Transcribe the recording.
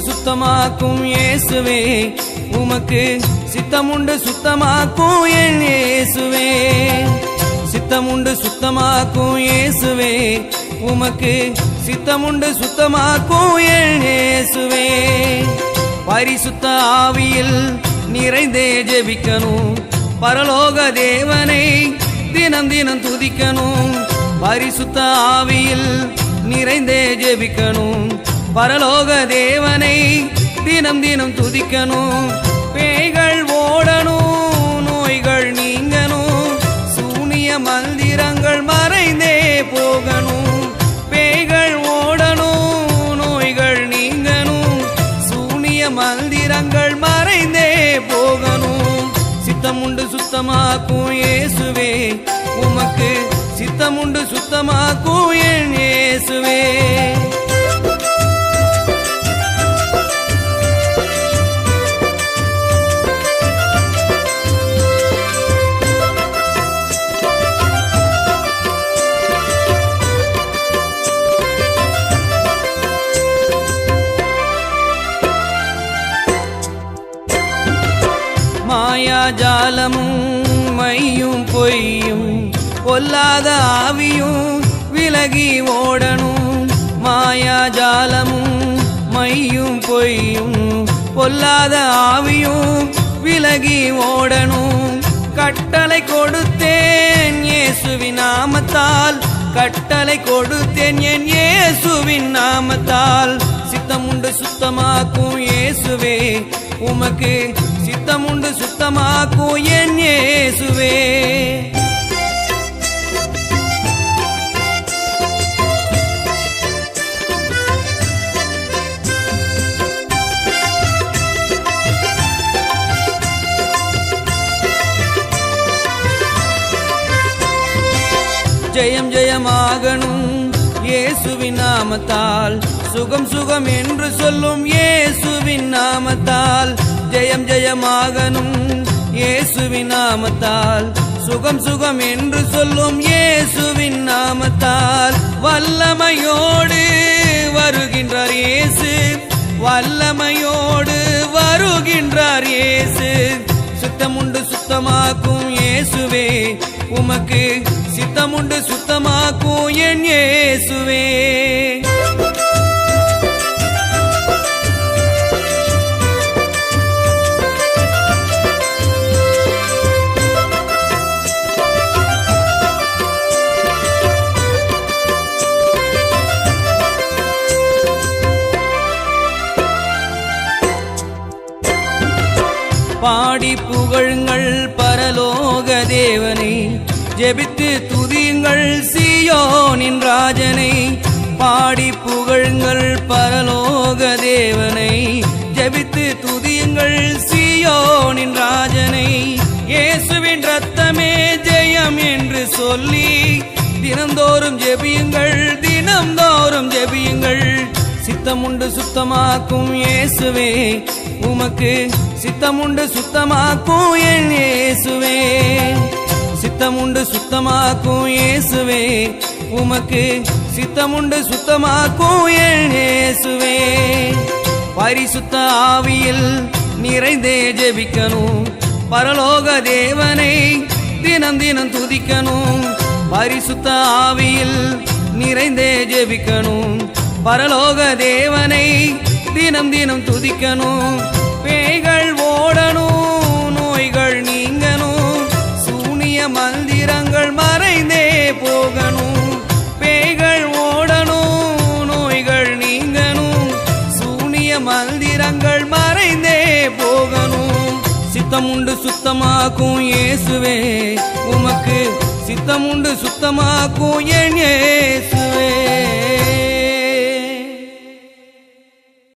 சுத்தமாக்கும் இயேசுவே. உமக்கு சித்தமுண்டு சுத்தமாக்கும் என் இயேசுவே. சித்தமுண்டு சுத்தமாக்கும் இயேசுவே. உமக்கு சித்தமுண்டு சுத்தமாக்கும் என் இயேசுவே. பரிசுத்த ஆவியில் நிறைந்தே ஜெபிக்கணும். பரலோக தேவனை தினம் தினம் துதிக்கணும். பரிசுத்த ஆவியில் நிறைந்தே ஜெபிக்கணும். பரலோக தேவனை தினம் தினம் துதிக்கணும். பேய்கள் ஓடணும் நோய்கள் நீங்கணும். சூனிய மந்திரங்கள் மறைந்தே போகணும். பேய்கள் ஓடணும் நோய்கள் நீங்கணும். சூனிய மந்திரங்கள் மறைந்தே போகணும். சித்தம் உண்டு சுத்தமாக்கும் இயேசுவே உமக்கு சித்தமுண்டு சுத்தமாக்கும் என் இயேசுவே. மாயாஜாலமும் மையும் பொய்யும் பொல்லாத ஆவியும் விலகி ஓடணும். மாயாஜாலமும் மையும் பொய்யும் பொல்லாத ஆவியும் விலகி ஓடணும். கட்டளை கொடுத்தேன் இயேசுவின் நாமத்தால் கட்டளை கொடுத்தேன் என் இயேசுவின் நாமத்தால். சித்தமுண்டு சுத்தமாக்கும் இயேசுவே உமக்கு சித்தமுண்டு சுத்தமாக்கும் என் இயேசுவே. ஜெயம் ஜெயமாகணும். இயேசுவின் நாமத்தால். சுகம் சுகம் என்று சொல்லும் இயேசுவின் நாமத்தால். ஜெயம் ஜெயமாகனும் இயேசுவின் நாமத்தால். சுகம் சுகம் என்று சொல்லும் இயேசுவின் நாமத்தால். வல்லமையோடு வருகின்றார் இயேசு. வல்லமையோடு வருகின்றார் இயேசு. சுத்தமுண்டு சுத்தமாக்கும் இயேசுவே. உமக்கு சித்தமுண்டு சுத்தமாக்கும் என் இயேசுவே பாடி புகழுங்கள் ஜெபித்து துதியுங்கள். சியோனின் ராஜனை பாடி புகழுங்கள் பரலோக தேவனை. ஜெபித்து துதியுங்கள். சியோனின் ராஜனை இயேசுவின் ரத்தமே ஜெயம் என்று சொல்லி தினந்தோறும் ஜெபியுங்கள். தினந்தோறும் ஜெபியுங்கள். சித்தமுண்டு சுத்தமாக்கும் இயேசுவே உமக்கு சித்தமுண்டு சுத்தமாக்கும் என் இயேசுவே. சித்தமுண்டு சுத்தமாக்கும் இயேசுவே. உமக்கு சித்தமுண்டு சுத்தமாக்கும் என் இயேசுவே. பரிசுத்த ஆவியில் நிறைந்தே ஜெபிக்கணும். பரலோக தேவனை தினம் தினம் துதிக்கணும். பரிசுத்த ஆவியில் நிறைந்தே ஜெபிக்கணும். பரலோக தேவனை தினம் தினம் துதிக்கணும். சுத்தமாக்கும் இயேசுவே. உமக்கு சித்தமுண்டு சுத்தமாக்கும் என் இயேசுவே.